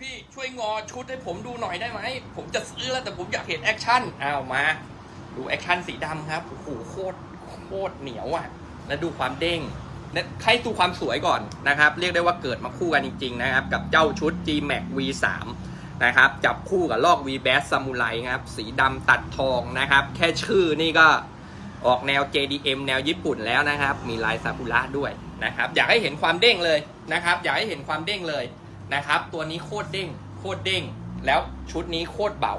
พี่ช่วยงอชุดให้ผมดูหน่อยได้ไหม ผมจะซื้อแล้วแต่ผมอยากเห็นแอคชั่นอ้าวมา ดูแอคชั่นสีดำครับโอ้โหโคตรโคตรเหนียวอะ แล้วดูความเด้งใครดูความสวยก่อนนะครับ เรียกได้ว่าเกิดมาคู่กันจริง ๆ นะครับ กับเจ้าชุด G Max V3 นะครับ จับคู่กับลอก V Bass Samurai ครับ สีดำตัดทองนะครับ แค่ชื่อนี่ก็ออกแนว JDM แนวญี่ปุ่นแล้วนะครับ มีลายซากุระด้วยนะครับ อยากให้เห็นความเด้งเลยนะครับ อยากให้เห็นความเด้งเลย นะครับ ตัวนี้โคตรเด้ง โคตรเด้ง แล้วชุดนี้โคตรเบา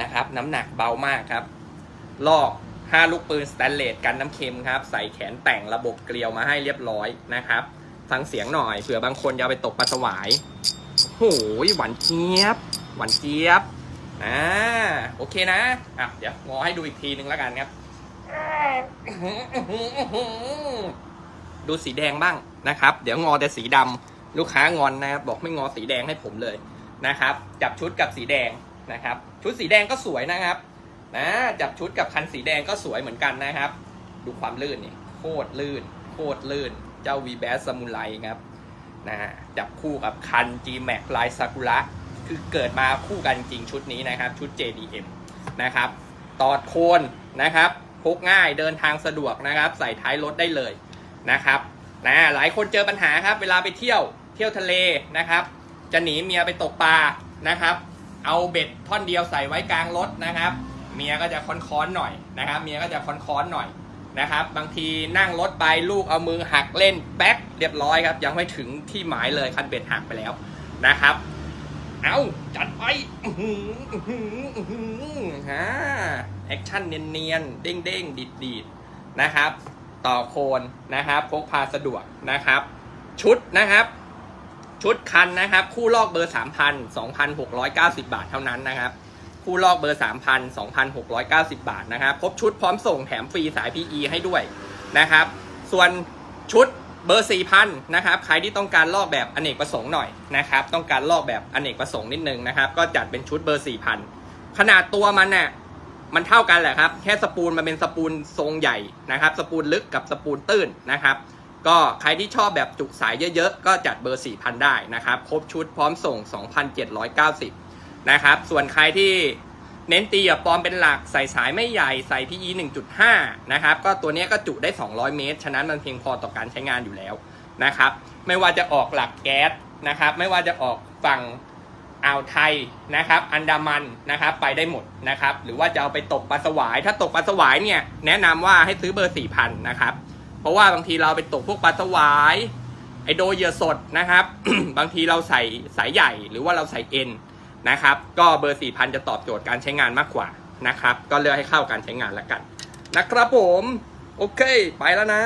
นะครับ น้ำหนักเบามากครับ ลอก 5 ลูกปืนสแตนเลสกันน้ำเค็มครับ ใส่แขนแต่งระบบเกลียวมาให้เรียบร้อยนะครับ ฟังเสียงหน่อยเผื่อบางคนจะไปตกปลาสวายโอ้โหหวานเจี๊ยบ หวานเจี๊ยบอ่าโอเคนะอะเดี๋ยวงอให้ดูอีกทีนึงแล้วกันครับ ดูสีแดงบ้างนะครับ เดี๋ยวงอแต่สีดำ ลูกค้างอนนะครับบอกไม่งอสีแดงให้ผมเลยนะครับ จับชุดกับสีแดงนะครับ ชุดสีแดงก็สวยนะครับนะจับชุดกับคันสีแดงก็สวยเหมือนกันนะครับ ดูความลื่นนี่โคตรลื่น โคตรลื่น เจ้า v b a s Samurai ครับนะจับคู่กับคัน G Max ลายซากุระคือเกิดมาคู่กันจริงชุดนี้นะครับ ชุด JDM นะครับตอดโคนนะครับพกง่ายเดินทางสะดวกนะครับ ใส่ท้ายรถได้เลยนะครับนะหลายคนเจอปัญหาครับ เวลาไปเที่ยว เที่ยวทะเลนะครับ จะหนีเมียไปตกปลานะครับ เอาเบ็ดท่อนเดียวใส่ไว้กลางรถนะครับ เมียก็จะค้อนๆหน่อยนะครับ เมียก็จะค้อนๆหน่อยนะครับ บางทีนั่งรถไปลูกเอามือหักเล่นแป๊กเรียบร้อยครับ ยังไม่ถึงที่หมายเลยคันเบ็ดหักไปแล้วนะครับ เอาจัดไปฮะแอคชั่นเนียนๆเด้งๆดีดๆนะครับ ต่อโคนนะครับพกพาสะดวกนะครับ ชุดนะครับ ชุดคันนะครับ คู่ลอกเบอร์3,000 2,690บาทเท่านั้นนะครับ คู่ลอกเบอร์3,000 2,690บาทนะครับครบชุดพร้อมส่งแถมฟรีสาย PE ให้ด้วยนะครับ ส่วนชุดเบอร์4,000นะครับใครที่ต้องการลอกแบบอเนกประสงค์หน่อยนะครับ ต้องการลอกแบบอเนกประสงค์นิดนึงนะครับ ก็จัดเป็นชุดเบอร์4,000ขนาดตัวมันเนี่ยมันเท่ากันแหละครับ แค่สปูลมันเป็นสปูลทรงใหญ่นะครับ สปูลลึกกับสปูลตื้นนะครับ ก็ใครที่ชอบแบบจุสายเยอะๆ ก็จัดเบอร์ 4,000 ได้นะครับ ครบชุดพร้อมส่ง 2,790 นะครับ ส่วนใครที่เน้นตีกับปอมเป็นหลักใส่สายไม่ใหญ่ใส่ PE 1.5 นะครับ ก็ตัวนี้ก็จุได้ 200 เมตร ฉะนั้นมันเพียงพอต่อการใช้งานอยู่แล้วนะครับ ไม่ว่าจะออกหลักแก๊สนะครับ ไม่ว่าจะออกฝั่งอ่าวไทยนะครับ อันดามันนะครับ ไปได้หมดนะครับ หรือว่าจะเอาไปตกปลาสวาย ถ้าตกปลาสวายเนี่ย แนะนำว่าให้ซื้อเบอร์ 4,000 นะครับ ราะว่าบางทีเราไปตกพวกปลาสวาย ไอโดเหยื่อสดนะครับ บางทีเราใส่สายใหญ่หรือว่าเราใส่เอ็นนะครับ ก็เบอร์4,000 จะตอบโจทย์การใช้งานมากกว่านะครับ ก็เลือกให้เข้าการใช้งานแล้วกัน นะครับผม โอเค ไปแล้วนะ